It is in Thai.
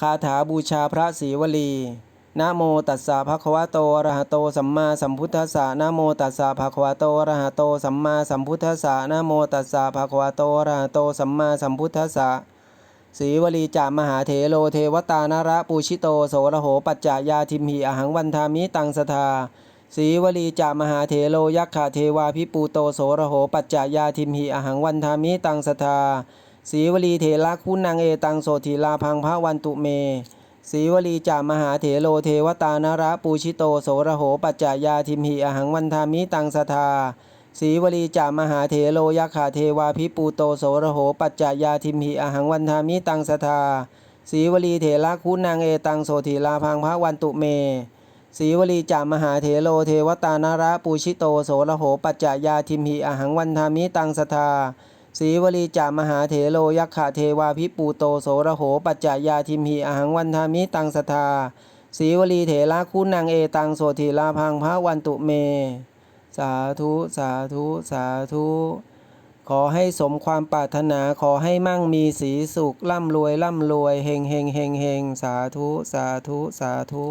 คาถาบูชาพระศรีวลีนะโมตัสสะภะคะวะโตอะระหะโตสัมมาสัมพุทธัสสะนะโมตัสสะภะคะวะโตอะระหะโตสัมมาสัมพุทธัสสะนะโมตัสสะภะคะวะโตอะระหะโตสัมมาสัมพุทธัสสะศรีวลีจามหาเถโลเทวตานระปูชิโตโสระโหปัจจายาทิมหิอหังวันทามิตังสทาศรีวลีจามหาเถโลยักขะเทวาพิปูโตโสระโหปัจจายาทิมหิอหังวันทามิตังสทา ศรีวลีเถระคุณังเอตังโสธีลาพังพระวันตุเมศรีวลีจามหาเถโลเทวตานระปูชิโตโสระโหปัจจายาทิมหิอหังวันทามิตังสทาศรีวลีจามหาเถโลยักขาเทวาพิปูโตโสระโหปัจจายาทิมหิอหังวันทามิตังสทาศรีวลีเถระคุณังเอตังโสธีลาพังพระวันตุเมศรีวลีจามหาเถโลเทวตานระปูชิโตโสระโหปัจจายาทิมหิอหังวันทามิตังสทา ศรีวลีจามหาเถโลยักขะเทวาพิปูโตโสระโห ปัจจายาทิมหิอหังวันทามิตังสทาศรีวลีเถระคุณังเอตังโสธีลาพังพระวันตุเม สาธุสาธุสาธุขอให้สมความปรารถนาขอให้มั่งมีสีสุข ร่ำรวย ร่ำรวย เฮงเฮงเฮงเฮงสาธุ สาธุ สาธุ